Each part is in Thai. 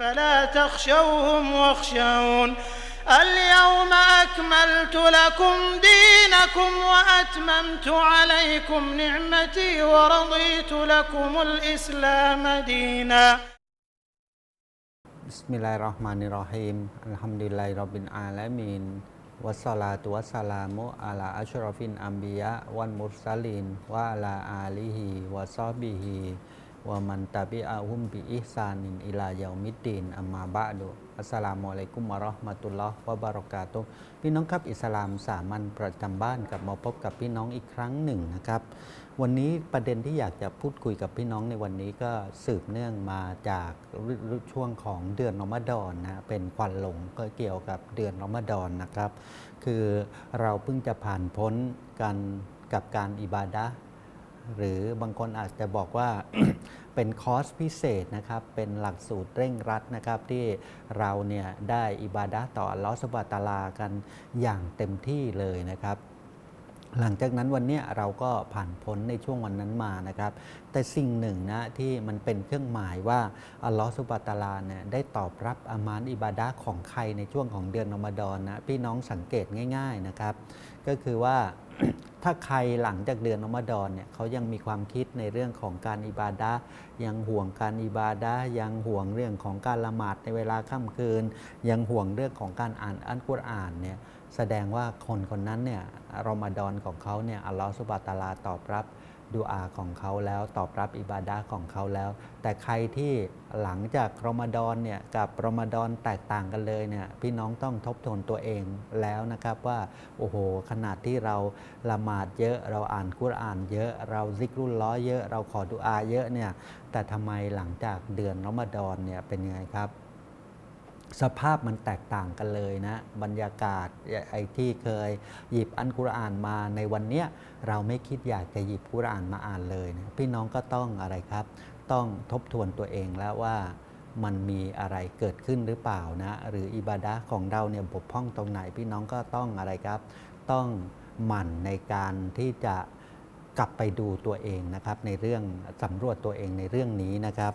فلا تخشوهم واخشون اليوم أكملت لكم دينكم وأتممت عليكم نعمتي ورضيت لكم الإسلام دينا. بسم الله الرحمن الرحيم. الحمد لله رب العالمين. والصلاة والسلام على أشرف الأنبياء والمرسلين وعلى آله وصحبه เราะมันวัสสลาตุวัสสลามุอะลาอัชรอฟินอัมบิยะวันมุรซาลินวะอาฮุมบิอิซานินอิลายามิดดีนอัมมาบะดุอัสสลามุอะลัยกุมวะราะห์มะตุลลอฮ์วะบารอกาตุพี่น้องครับอิสลามสามัญประจำบ้านกลับมาพบกับพี่น้องอีกครั้งหนึ่งนะครับ วันนี้ประเด็นที่อยากจะพูดคุยกับพี่น้องในวันนี้ก็สืบเนื่องมาจากช่วงของเดือนรอมฎอนนะเป็นควันหลงก็เกี่ยวกับเดือนรอมฎอนนะครับ คือเราเพิ่งจะผ่านพ้นกันกับการอิบาดะ หรือบางคนอาจจะบอกว่าเป็นคอร์สพิเศษนะครับ เป็นหลักสูตรเร่งรัดนะครับ ที่เราเนี่ยได้อิบาดะห์ต่ออัลลอฮฺสุบานะตาลากันอย่างเต็มที่เลยนะครับ หลังจากนั้นวันเนี้ยเราก็ผ่านพ้นในช่วงวันนั้นมานะครับ แต่สิ่งหนึ่งนะที่มันเป็นเครื่องหมายว่าอัลลอฮฺสุบะตาลาเนี่ยได้ตอบรับอามานอิบาดะห์ของใครในช่วงของเดือนอมฎอนนะพี่น้องสังเกตง่าย ๆนะครับ ก็คือว่า ถ้าใครหลังจากเดือนอมดอนเนี่ยเขายังมีความคิดในเรื่องของการอิบาดะยังห่วงการอิบาดะยังห่วงเรื่องของการละหมาดในเวลาค่ำคืน ยังห่วงเรื่องของการอ่านอัลกุรอานเนี่ยแสดงว่าคนคนนั้นเนี่ยรอมฎอนของเขาเนี่ยอัลลอฮฺสุบะตาลาตอบรับ ดูอาของเขาแล้วตอบรับอิบาดะห์ของเขาแล้ว แต่ใครที่หลังจากรอมฎอนเนี่ยกับรอมฎอนแตกต่างกันเลยเนี่ยพี่น้องต้องทบทวนตัวเองแล้วนะครับว่าโอ้โหขนาดที่เราละหมาดเยอะเราอ่านกุรอานเยอะเราซิกรุลล้อเยอะ เราขอดุอาเยอะเนี่ยแต่ทำไมหลังจากเดือนรอมฎอนเนี่ยเป็นยังไงครับ สภาพมันแตกต่างกันเลยนะ บรรยากาศไอ้ที่เคยหยิบอันกุรอานมาในวันเนี้ยเราไม่คิดอยากจะหยิบกุรอานมาอ่านเลยนะพี่น้องก็ต้องอะไรครับ ต้องทบทวนตัวเองแล้วว่ามันมีอะไรเกิดขึ้นหรือเปล่านะหรืออิบาดะของเราเนี่ยบกพร่องตรงไหนพี่น้องก็ต้องอะไรครับ ต้องหมั่นในการที่จะ กลับไปดูตัวเองนะครับในเรื่องสำรวจตัวเองในเรื่องนี้นะครับ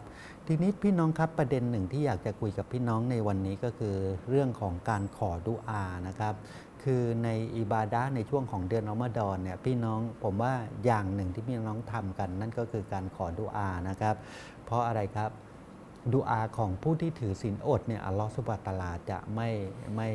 ทีนี้พี่น้องครับประเด็นหนึ่งที่อยากจะคุยกับพี่น้องในวันนี้ก็คือเรื่องของการขอดุอานะครับ คือในอิบาดะในช่วงของเดือนอมดอนเนี่ยพี่น้องผมว่าอย่างหนึ่งที่พี่น้องทำกัน นั่นก็คือการขอดุอานะครับ เพราะอะไรครับ ดุอาของผู้ที่ถือศีลอดเนี่ยอัลลอฮฺสุบะตาลาจะไม่ไม่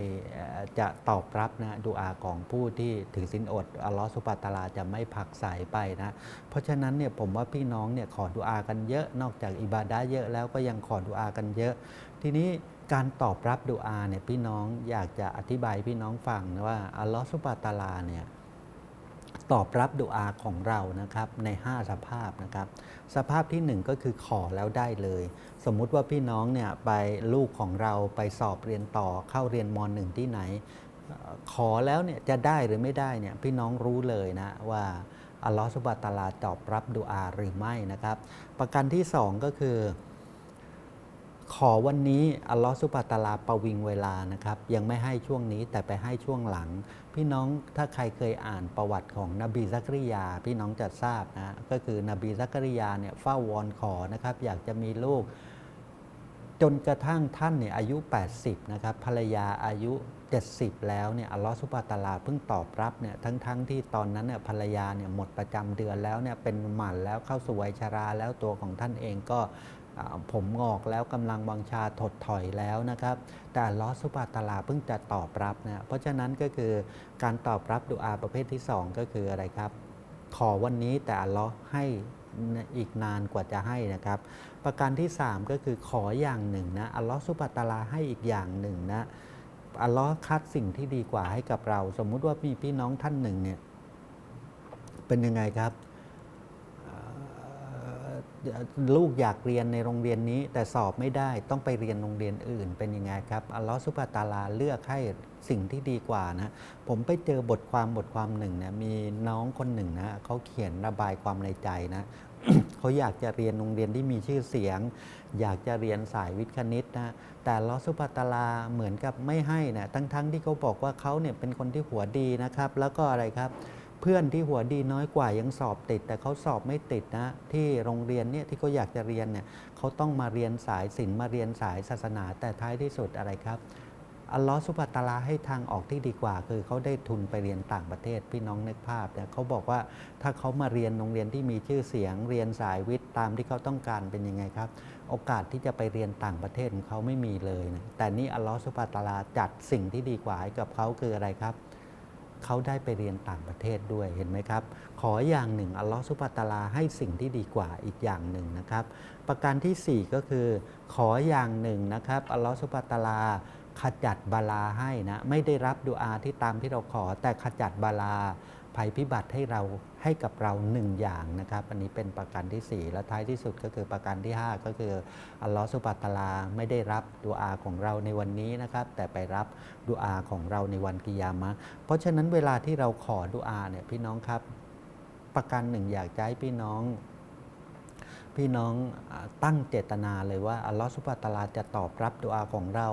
จะตอบรับนะดุอาของผู้ที่ถือศีลอดอัลลอฮฺสุบะตาลาจะไม่ผลักใสไปนะเพราะฉะนั้นเนี่ยผมว่าพี่น้องเนี่ยขอดุอากันเยอะนอกจากอิบาดะเยอะแล้วก็ยังขอดุอากันเยอะ ทีนี้การตอบรับดุอาเนี่ยพี่น้องอยากจะอธิบายพี่น้องฟังนะว่าอัลลอฮฺสุบะตาลาเนี่ย ตอบรับดุอาของเรานะครับใน 5 สภาพนะครับ สภาพทีหนึ่1 ก็คือขอแล้วได้เลย สมมุติว่าพี่น้องเนี่ยไปลูกของเราไปสอบเรียนต่อเข้าเรียนมหนึ่งที่ไหน ขอแล้วเนี่ยจะได้หรือไม่ได้เนี่ยพี่น้องรู้เลยนะว่าอัลลอฮฺสุบฮานะตาลาตอบรับดุอาหรือไม่นะครับ ประการที่สองก็คือ ขอวันนี้อัลลอฮฺสุบะตาลาประวิงเวลานะครับ ยังไม่ให้ช่วงนี้แต่ไปให้ช่วงหลัง พี่น้องถ้าใครเคยอ่านประวัติของนบีซักริยา พี่น้องจะทราบนะ ก็คือนบีซักริยาเนี่ยเฝ้าวอนขอนะครับ อยากจะมีลูก จนกระทั่งท่านเนี่ยอายุ 80 นะครับ ภรรยาอายุ 70 แล้วเนี่ยอัลลอฮฺสุบะตาลาเพิ่งตอบรับเนี่ยทั้งๆทที่ตอนนั้นเนี่ยภรรยาเนี่ยหมดประจำเดือนแล้วเนี่ยเป็นหมันแล้วเข้าสู่วัยชราแล้วตัวของท่านเองก็ ผมงอกแล้วกำลังวังชาถดถอยแล้วนะครับ แต่ลอสุบฮาตะอาลาเพิ่งจะตอบรับนะเพราะฉะนั้นก็คือการตอบรับดุอาประเภทที่ 2 ก็คืออะไรครับ ขอวันนี้แต่ลอให้อีกนานกว่าจะให้นะครับ ประการที่ 3 ก็คือขออย่างหนึ่งนะอัลลอฮ์สุบฮาตาลาให้อีกอย่างหนึ่งนะอัลลอฮ์คัดสิ่งที่ดีกว่าให้กับเรา สมมุติว่ามีพี่น้องท่านหนึ่งเนี่ยเป็นยังไงครับ ลูกอยากเรียนในโรงเรียนนี้ แต่สอบไม่ได้ต้องไปเรียนโรงเรียนอื่น เป็นยังไงครับอัลลอฮ์สุบะตาลาเลือกให้สิ่งที่ดีกว่านะ ผมไปเจอบทความบทความหนึ่งนะมีน้องคนหนึ่งนะเขาเขียนระบายความในใจนะเขาอยากจะเรียนโรงเรียนที่มีชื่อเสียง อยากจะเรียนสายวิทย์คณิตนะแต่ลอสุปตาลาเหมือนกับไม่ให้นะทั้งๆทที่เขาบอกว่าเขาเนี่ยเป็นคนที่หัวดีนะครับ แล้วก็อะไรครับ เพื่อนที่หัวดีน้อยกว่ายังสอบติด แต่เขาสอบไม่ติดนะที่โรงเรียนเนี่ยที่เขาอยากจะเรียนเนี่ยเขาต้องมาเรียนสายศิลป์มาเรียนสายศาสนา แต่ท้ายที่สุดอะไรครับอัลลอฮฺสุบฮานะตะอาลาให้ทางออกที่ดีกว่า คือเขาได้ทุนไปเรียนต่างประเทศพี่น้องนึกภาพเนี่ยเขาบอกว่าถ้าเขามาเรียนโรงเรียนที่มีชื่อเสียงเรียนสายวิทย์ตามที่เขาต้องการเป็นยังไงครับ โอกาสที่จะไปเรียนต่างประเทศของเขาไม่มีเลยนะแต่นี่อัลลอฮฺสุบฮานะตะอาลาจัดสิ่งที่ดีกว่าให้กับเขาคืออะไรครับ เขาได้ไปเรียนต่างประเทศด้วยเห็นไหมครับ ขออย่างหนึ่งอัลลอฮฺสุบะตาลาให้สิ่งที่ดีกว่าอีกอย่างหนึ่งนะครับ ประการทีสี่4 ก็คือ ขออย่างหนึ่งนะครับอัลลอฮฺสุบะตาลาขจัดบาลาให้นะไม่ได้รับดุอาที่ตามที่เราขอแต่ขจัดบาลา ภัยพิบัติให้เราให้กับเราหนึ่งอย่างนะครับ อันนี้เป็นประการที่ 4 และท้ายที่สุดก็คือประการที่ 5 ก็คืออัลลอฮฺสุบฮานะตลาไม่ได้รับดุอาของเราในวันนี้นะครับ แต่ไปรับดุอาของเราในวันกิยามะ เพราะฉะนั้นเวลาที่เราขอดุอาเนี่ยพี่น้องครับ ประการหนึ่งอยากจะให้พี่น้อง พี่น้องตั้งเจตนาเลยว่าอัลลอฮฺสุบฮานะตลาจะตอบรับดุอาของเรา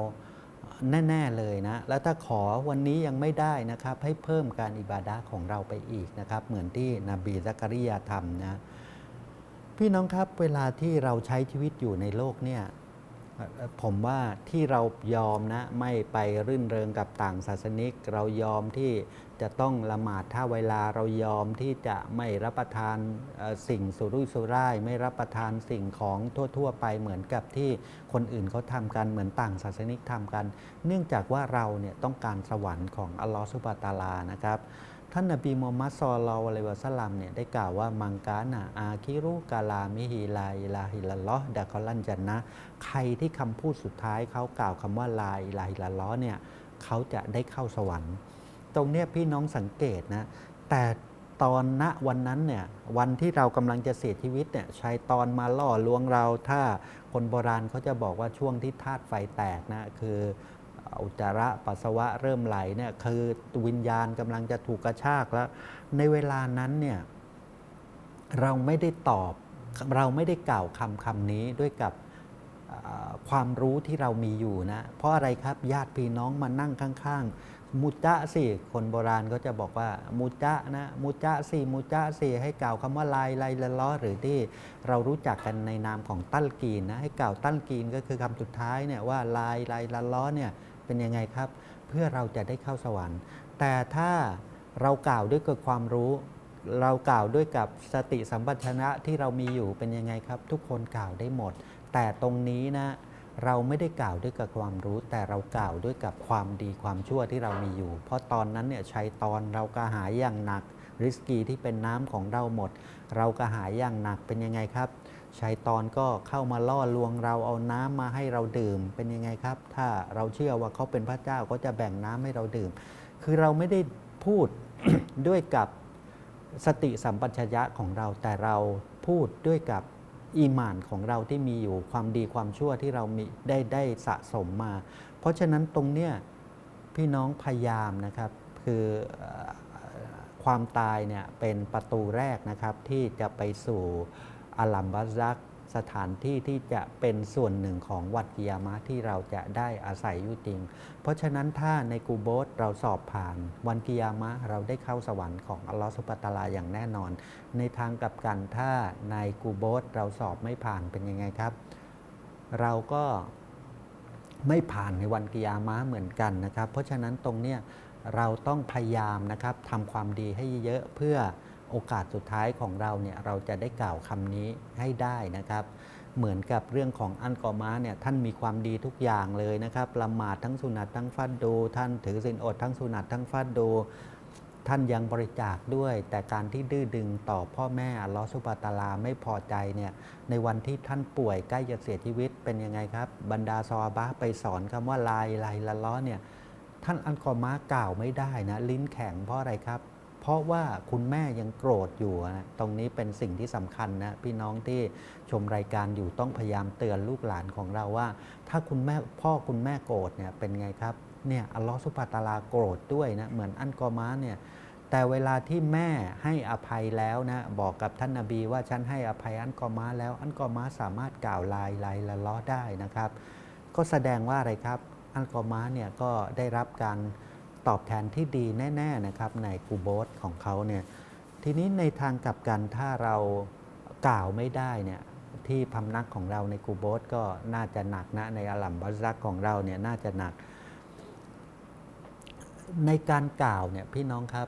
แน่ ๆ เลยนะ แล้วถ้าขอวันนี้ยังไม่ได้นะครับ ให้เพิ่มการอิบาดะของเราไปอีกนะครับ เหมือนที่นบีซักริยาทำนะ พี่น้องครับเวลาที่เราใช้ชีวิตอยู่ในโลกเนี่ย ผมว่าที่เรายอมนะไม่ไปรื่นเริงกับต่างศาสนิก เรายอมที่จะต้องละหมาดท่าเวลาเรายอมที่จะไม่รับประทานสิ่งสุรุ่ยสุร่าย ไม่รับประทานสิ่งของทั่ว ๆ ไปเหมือนกับที่คนอื่นเขาทำกันเหมือนต่างศาสนิกทำกัน เนื่องจากว่าเราเนี่ยต้องการสวรรค์ของอัลลอฮฺสุบะตาลานะครับ ท่านนบีมูฮัมมัดซอลลัลลอฮุอะลัยวะสัลลัมเนี่ยได้กล่าวว่ามังกานะอาคิรุกาลามิฮิลาอิลาฮิลลลลอฮ์ดะคอลันจันนะใครที่คำพูดสุดท้ายเขากล่าวคำว่าลาอิลาฮิลลลลอฮ์เนี่ยเขาจะได้เข้าสวรรค์ ตรงเนี้ยพี่น้องสังเกตนะแต่ตอนณวันนั้นเนี่ยวันที่เรากำลังจะเสียชีวิตเนี่ยชัยตอนมาล่อลวงเราถ้าคนโบราณเขาจะบอกว่าช่วงที่ธาตุไฟแตกนะคือ อุจจาระปัสสาวะเริ่มไหลเนี่ยคือวิญญาณกำลังจะถูกกระชากแล้ว ในเวลานั้นเนี่ยเราไม่ได้ตอบเราไม่ได้กล่าวคำคำนี้ด้วยกับเอ่อความรู้ที่เรามีอยู่นะ เพราะอะไรครับญาติพี่น้องมานั่งข้าง ๆ มุจะสิ คนโบราณก็จะบอกว่ามุจะนะมุจะสิมุจะสิให้กล่าวคำว่าลายลายละล้อหรือที่เรารู้จักกันในนามของตั้ลกีนนะให้กล่าวตั้ลกีนก็คือคำสุดท้ายเนี่ยว่าลายลายละล้อเนี่ย เป็นยังไงครับ เพื่อเราจะได้เข้าสวรรค์ แต่ถ้าเรากล่าวด้วยกับความรู้ เรากล่าวด้วยกับสติสัมปชัญญะที่เรามีอยู่เป็นยังไงครับ ทุกคนกล่าวได้หมด แต่ตรงนี้นะเราไม่ได้กล่าวด้วยกับความรู้ แต่เรากล่าวด้วยกับความดีความชั่วที่เรามีอยู่ เพราะตอนนั้นเนี่ยชัยตอนเรากระหายอย่างหนักริสกีที่เป็นน้ำของเราหมด เรากระหายอย่างหนักเป็นยังไงครับชัยตอนก็เข้ามาล่อลวงเราเอาน้ำมาให้เราดื่มเป็นยังไงครับ ถ้าเราเชื่อว่าเขาเป็นพระเจ้าก็จะแบ่งน้ำให้เราดื่ม คือเราไม่ได้พูดด้วยกับสติสัมปชัญญะของเราแต่เราพูดด้วยกับอีหมานของเราที่มีอยู่ความดีความชั่วที่เรามีได้ได้สะสมมา เพราะฉะนั้นตรงเนี้ยพี่น้องพยายามนะครับ คือ ความตายเนี่ยเป็นประตูแรกนะครับที่จะไปสู่อัลลัมบัซักสถานที่ที่จะเป็นส่วนหนึ่งของวัดกิยามะที่เราจะได้อาศัยอยู่จริง เพราะฉะนั้นถ้าในกูโบสเราสอบผ่าน วันกิยามะเราได้เข้าสวรรค์ของอัลลอฮฺสุบฮานะตาลาอย่างแน่นอน ในทางกลับกันถ้าในกูโบสเราสอบไม่ผ่านเป็นยังไงครับ เราก็ไม่ผ่านในวันกิยามะเหมือนกันนะครับ เพราะฉะนั้นตรงเนี้ย เราต้องพยายามนะครับทำความดีให้เยอะเพื่อโอกาสสุดท้ายของเราเนี่ยเราจะได้กล่าวคำนี้ให้ได้นะครับ เหมือนกับเรื่องของอันกอมาเนี่ยท่านมีความดีทุกอย่างเลยนะครับละหมาดทั้งสุนัตทั้งฟัดดู ท่านถือศีลอดทั้งสุนัตทั้งฟัดดูท่านยังบริจาคด้วย แต่การที่ดื้อดึงต่อพ่อแม่ลอสุบฮานะตาลาไม่พอใจเนี่ยในวันที่ท่านป่วยใกล้จะเสียชีวิตเป็นยังไงครับ บรรดาซอฮาบะไปสอนคำว่าลายลายละล้อเนี่ย ท่านอันกอมากล่าวไม่ได้นะลิ้นแข็งเพราะอะไรครับ เพราะว่าคุณแม่ยังโกรธอยู่นะตรงนี้เป็นสิ่งที่สำคัญนะพี่น้องที่ชมรายการอยู่ต้องพยายามเตือนลูกหลานของเราว่า ถ้าคุณแม่พ่อคุณแม่โกรธเนี่ยเป็นไงครับเนี่ยอัลลอฮฺสุบฮานะตาลาโกรธด้วยนะเหมือนอันกอมาเนี่ยแต่เวลาที่แม่ให้อภัยแล้วนะบอกกับท่านนาบีว่าฉันให้อภัยอันกอมาแล้ว อันกอมาสามารถกล่าวลายลายละล้อได้นะครับ ก็แสดงว่าอะไรครับ อันกอมาเนี่ยก็ได้รับการตอบแทนที่ดีแน่ๆนะครับในกูโบสของเขาเนี่ยทีนี้ในทางกลับกันถ้าเรากล่าวไม่ได้เนี่ยที่พำนักของเราในกูโบสก็น่าจะหนักนะในอัลลัมบัซักของเราเนี่ยน่าจะหนัก ในการกล่าวเนี่ยพี่น้องครับ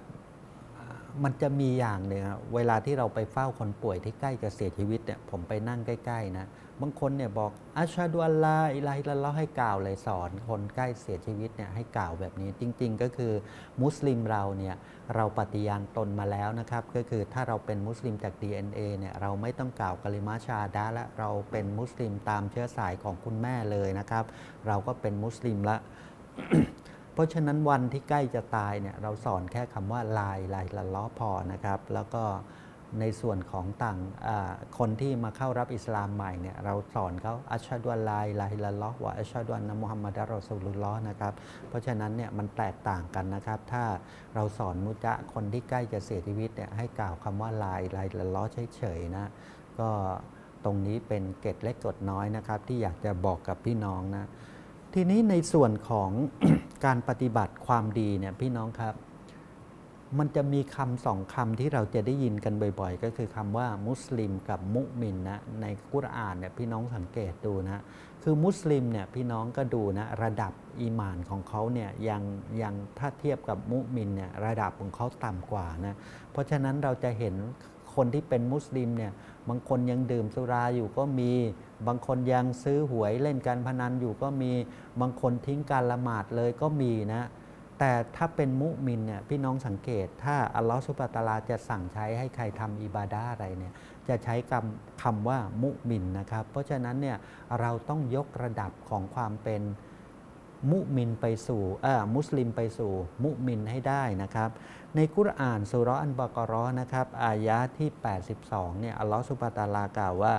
มันจะมีอย่างหนึ่งเวลาที่เราไปเฝ้าคนป่วยที่ใกล้จะเสียชีวิตเนี่ยผมไปนั่งใกล้ๆนะ บางคนเนี่ยบอกอัชฮะดุอัลลาอิลาฮิลลัลลอฮ์ให้กล่าวเลยสอน คนใกล้เสียชีวิตเนี่ยให้กล่าวแบบนี้จริง ๆ ก็คือมุสลิมเราเนี่ยเราปฏิญาณตนมาแล้วนะครับ ก็คือถ้าเราเป็นมุสลิมจาก DNA เนี่ยเราไม่ต้องกล่าวกลิมาชาดะละเราเป็นมุสลิมตามเชื้อสายของคุณแม่เลยนะครับ เราก็เป็นมุสลิมละเพราะฉะนั้นวันที่ใกล้จะตายเนี่ยเราสอนแค่คำว่าลายลายละล้อพอนะครับ แล้วก็ ในส่วนของต่างคนที่มาเข้ารับอิสลามใหม่เนี่ยเราสอนเขาอัชฮะดุอัลลาอิลาฮิลลัลลอฮ์วะอัชฮะดุอันนะมุฮัมมัดรอซูลุลลอฮ์นะครับเพราะฉะนั้นเนี่ยมันแตกต่างกันนะครับ ถ้าเราสอนมุจะคนที่ใกล้จะเสียชีวิตเนี่ยให้กล่าวคำว่าลายลายละล้อเฉยๆนะก็ตรงนี้เป็นเกร็ดเล็กกดน้อยนะครับ ที่อยากจะบอกกับพี่น้องนะทีนี้ในส่วนของการปฏิบัติความดีเนี่ยพี่น้องครับ มันจะมีคำสองคำที่เราจะได้ยินกันบ่อย ๆ ก็คือคำว่ามุสลิมกับมุมินนะในกุรอานเนี่ยพี่น้องสังเกตดูนะคือมุสลิมเนี่ยพี่น้องก็ดูนะระดับอีมานของเขาเนี่ยยังยังถ้าเทียบกับมุมินเนี่ยระดับของเขาต่ำกว่านะเพราะฉะนั้นเราจะเห็นคนที่เป็นมุสลิมเนี่ยบางคนยังดื่มสุราอยู่ก็มี บางคนยังซื้อหวยเล่นการพนันอยู่ก็มี บางคนทิ้งการละหมาดเลยก็มีนะ แต่ถ้าเป็นมุมินเนี่ยพี่น้องสังเกต ถ้าอัลลอฮฺสุบะตาลาจะสั่งใช้ให้ใครทำอิบาดาอะไรเนี่ยจะใช้คำคำว่ามุมินนะครับ เพราะฉะนั้นเนี่ยเราต้องยกระดับของความเป็นมุมินไปสู่เออมุสลิมไปสู่มุมินให้ได้นะครับ ในกุรอานสุราะห์อันบากราะนะครับ อายะที่ 82เนี่ยอัลลอฮฺสุบะตาลากล่าวว่า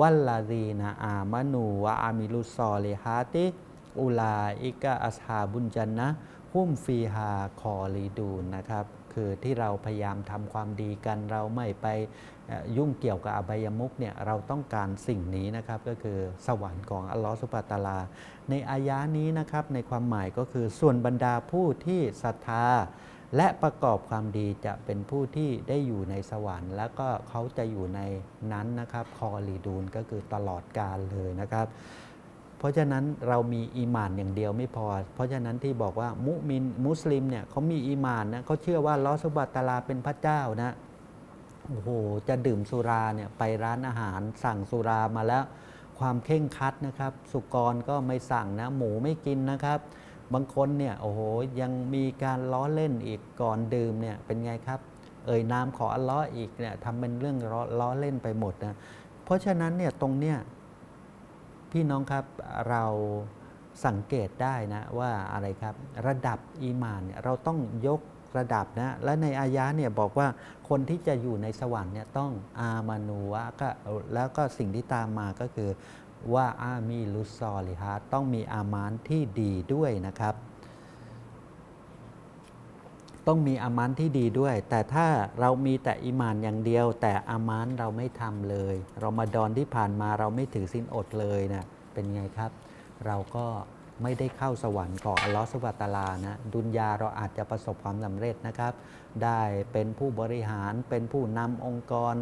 วัลลาดีนาอามานูวะอามิลุซอลิฮาติอุลาอิกะอัสฮาบุญจันนะ ฮุมฟีฮาคอลีดูนนะครับคือที่เราพยายามทำความดีกันเราไม่ไปยุ่งเกี่ยวกับอบายมุกเนี่ยเราต้องการสิ่งนี้นะครับก็คือสวรรค์ของอัลลอฮฺสุบะตาลา ในอายะนี้นะครับในความหมายก็คือส่วนบรรดาผู้ที่ศรัทธา และประกอบความดีจะเป็นผู้ที่ได้อยู่ในสวรรค์ แล้วก็เขาจะอยู่ในนั้นนะครับคอลีดูนก็คือตลอดกาลเลยนะครับ ราะฉะนั้นเรามีอีมานอย่างเดียวไม่พอ เพราะฉะนั้นที่บอกว่ามุมินมุสลิมเนี่ยเขามีอีมานนะเขาเชื่อว่าลอสุบัตตาลาเป็นพระเจ้านะโอ้โหจะดื่มสุราเนี่ยไปร้านอาหารสั่งสุรามาแล้ว ความเข่งคัดนะครับ สุกรก็ไม่สั่งนะ หมูไม่กินนะครับ บางคนเนี่ยโอ้โหยังมีการล้อเล่นอีกก่อนดื่มเนี่ยเป็นไงครับ เอ่ยนามขออัลลอฮ์อีกเนี่ยทำเป็นเรื่องล้อล้อเล่นไปหมดนะเพราะฉะนั้นเนี่ยตรงเนี้ย พี่น้องครับเราสังเกตได้นะว่าอะไรครับระดับอีมานเนี่ยเราต้องยกระดับนะและในอายะเนี่ยบอกว่าคนที่จะอยู่ในสวรรค์เนี่ยต้องอามานูวะก็แล้วก็สิ่งที่ตามมาก็คือว่าอามีลุซอลิฮะต้องมีอามานที่ดีด้วยนะครับ ต้องมีอามานที่ดีด้วย แต่ถ้าเรามีแต่อีหมานอย่างเดียว แต่อามานเราไม่ทำเลยเรามาดอนที่ผ่านมาเราไม่ถือสินอดเลยนะเป็นไงครับ เราก็ไม่ได้เข้าสวรรค์ของอัลลอฮฺสุบฮานะฮูวตาลานะดุนยาเราอาจจะประสบความสำเร็จนะครับ ได้เป็นผู้บริหารเป็นผู้นำองค์กร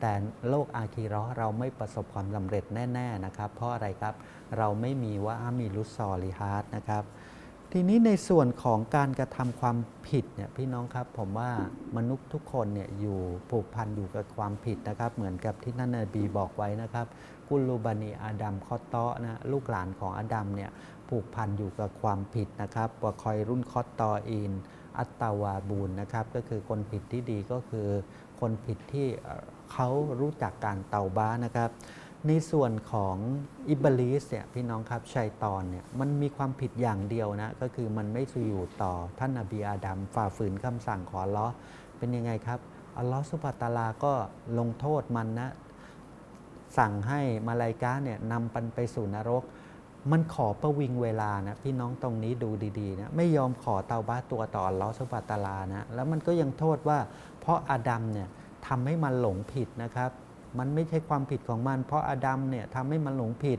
แต่โลกอาคีร์เราไม่ประสบความสำเร็จแน่ ๆนะครับ เพราะอะไรครับ เราไม่มีว่าอามีลุสซอลิฮาร์ดนะครับ ทีนี้ในส่วนของการกระทำความผิดเนี่ยพี่น้องครับผมว่ามนุษย์ทุกคนเนี่ยอยู่ผูกพันอยู่กับความผิดนะครับ เหมือนกับที่ท่านนบีบอกไว้นะครับ กุลูบานีอาดัมคอตเตาะนะลูกหลานของอาดัมเนี่ยผูกพันอยู่กับความผิดนะครับว่าคอยรุ่นคอตตออีนอัตตาวาบูนนะครับก็คือคนผิดที่ดีก็คือ คนผิดที่เอ่อเขารู้จักการเตาบ้านะครับ ในส่วนของอิบลิสเนี่ยพี่น้องครับชัยตอนเนี่ยมันมีความผิดอย่างเดียวนะก็คือมันไม่อยู่ต่อท่านนบีอาดัมฝ่าฝืนคำสั่งของอัลลอฮ์เป็นยังไงครับอัลลอฮ์สุบานะฮูวะตาลาก็ลงโทษมันนะสั่งให้มาลายกาเนี่ยนำมันไปสู่นรก มันขอประวิงเวลานะพี่น้องตรงนี้ดูดีๆนะไม่ยอมขอเตาบ้าตัวต่ออัลลอฮฺสุบานะฮูวะตาลานะแล้วมันก็ยังโทษว่าเพราะอาดัมเนี่ยทำให้มันหลงผิดนะครับ มันไม่ใช่ความผิดของมัน เพราะอาดัมเนี่ยทำให้มันหลงผิด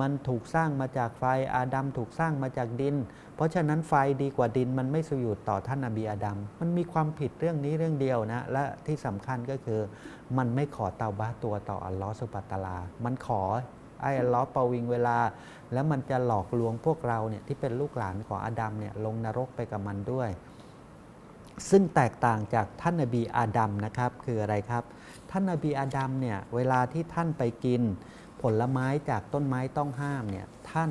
มันถูกสร้างมาจากไฟอาดัมถูกสร้างมาจากดิน เพราะฉะนั้นไฟดีกว่าดินมันไม่สยุดต่อท่านนบีอาดัมมันมีความผิดเรื่องนี้เรื่องเดียวนะและที่สำคัญก็คือ มันไม่ขอเตาบ้าตัวต่ออัลลอฮฺสุบะตะลา มันขอไอ้อัลลอฮ์ประวิงเวลา แล้วมันจะหลอกลวงพวกเราเนี่ยที่เป็นลูกหลานของอาดัมเนี่ยลงนรกไปกับมันด้วย ซึ่งแตกต่างจากท่านนบีอาดัมนะครับ คืออะไรครับ ท่านนบีอาดัมเนี่ยเวลาที่ท่านไปกิน ผลไม้จากต้นไม้ต้องห้ามเนี่ยท่าน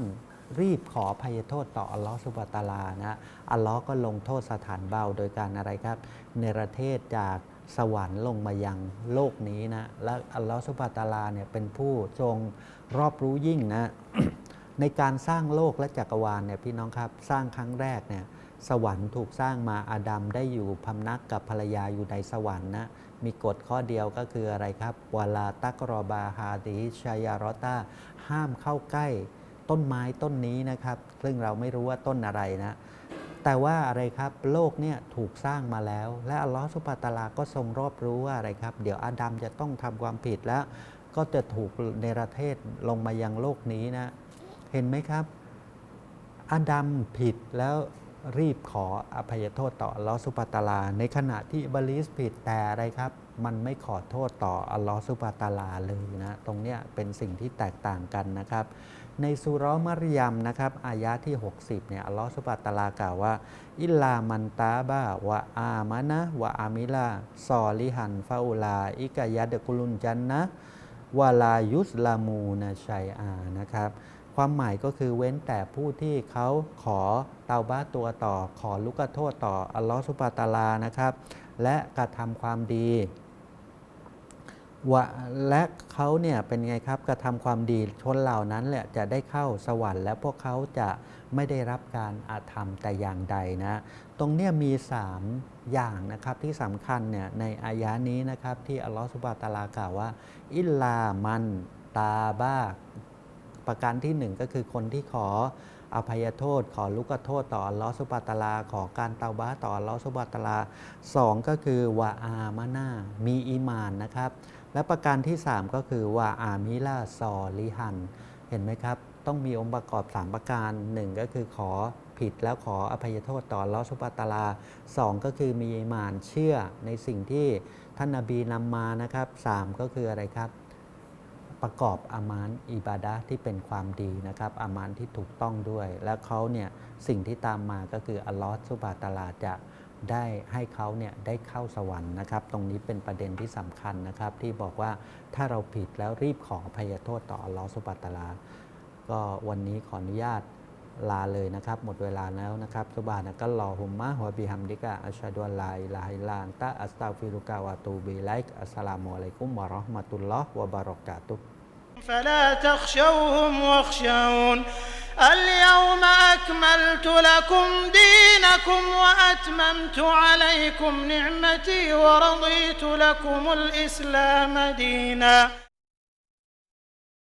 รีบขออภัยโทษต่ออัลลอฮฺสุบตะลานะอัลลอฮ์ก็ลงโทษสถานเบาโดยการอะไรครับ เนรเทศจากสวรรค์ลงมายังโลกนี้นะ และอัลลอฮฺสุบตะลาเนี่ยเป็นผู้ทรงรอบรู้ยิ่งนะ ในการสร้างโลกและจักรวาลเนี่ยพี่น้องครับ สร้างครั้งแรกเนี่ย สวรรค์ถูกสร้างมาอาดัมได้อยู่พำนักกับภรรยาอยู่ในสวรรค์นะ มีกฎข้อเดียวก็คืออะไรครับวลาตักรอบาฮาดิชายารอตาห้ามเข้าใกล้ต้นไม้ต้นนี้นะครับ ซึ่งเราไม่รู้ว่าต้นอะไรนะ แต่ว่าอะไรครับโลกเนี่ยถูกสร้างมาแล้ว และอัลลอฮฺสุบะตาลาก็ทรงรอบรู้ว่าอะไรครับ เดี๋ยวอาดัมจะต้องทำความผิดแล้ว ก็จะถูกเนรเทศลงมายังโลกนี้นะ เห็นไหมครับอาดัมผิดแล้ว รีบขออภัยโทษต่ออัลลอฮฺสุบะตาลา ในขณะที่บลิสผิดแต่อะไรครับ มันไม่ขอโทษต่ออัลลอฮฺสุบะตาลาเลยนะตรงเนี้ยเป็นสิ่งที่แตกต่างกันนะครับ ในสุรามารยมนะครับอายะที่ 60เนี่ยอัลลอฮฺสุบะตาลากล่าวว่า อิลามันตาบะวะอามานะวะอามิลาซอลิฮันฟาอุลา อิกะยัดกุลุนจันนะวะลายุสลามูนะชัยอานะครับ ความหมายก็คือเว้นแต่ผู้ที่เขาขอเตาบ้าตัวต่อ ขอลุกโทษต่ออัลลอฮฺสุบะตาลานะครับ และกระทำความดีวะและเขาเนี่ยเป็นไงครับกระทำความดีชนเหล่านั้นแหละจะได้เข้าสวรรค์ และพวกเขาจะไม่ได้รับการอาธรรมแต่อย่างใดนะ ตรงเนี้ยมี 3 อย่างนะครับที่สำคัญเนี่ยในอายะนี้นะครับที่อัลลอฮฺสุบะตาลากล่าวว่า อิลลามันตาบ้า ประการที่หนึ่งก็คือคนที่ขออภัยโทษ ขอลุกโทษต่อลอสุบานะตาลา ขอการเตาบ้าต่อลอสุบานะตาลาสองก็คือวาอามานามีอีมานนะครับ และประการที่ 3 ก็คือวาอามิลาซอลิฮัน เห็นไหมครับ ต้องมีองค์ประกอบ 3 ประการ 1 ก็คือขอผิดแล้วขออภัยโทษต่อลอสุบานะตาลาสองก็คือมีอีมานเชื่อในสิ่งที่ท่านนาบีนำมานะครับสามก็คืออะไรครับ ประกอบอามานอิบาดะที่เป็นความดีนะครับ อามานที่ถูกต้องด้วย และเขาเนี่ยสิ่งที่ตามมาก็คืออัลลอฮฺสุบะตาลาจะได้ให้เขาเนี่ยได้เข้าสวรรค์นะครับ ตรงนี้เป็นประเด็นที่สำคัญนะครับ ที่บอกว่าถ้าเราผิดแล้วรีบขออภัยโทษต่ออัลลอฮฺสุบะตาลา ก็วันนี้ขออนุญาตลาเลยนะครับ หมดเวลาแล้วนะครับสุบานะกัลลอฮุมมะฮวะบิฮัมดิกะอัชฮะดุอัลลาอิลาฮิลลันตะอัสตัฆฟิรุกะวะตูบิอิลัยกอัสสลามุอะลัยกุมวะเราะห์มะตุลลอฮ์วะบะเราะกาตุฮ์ فلا تخشوهم واخشون اليوم أكملت لكم دينكم وأتممت عليكم نعمتي ورضيت لكم الإسلام دينا.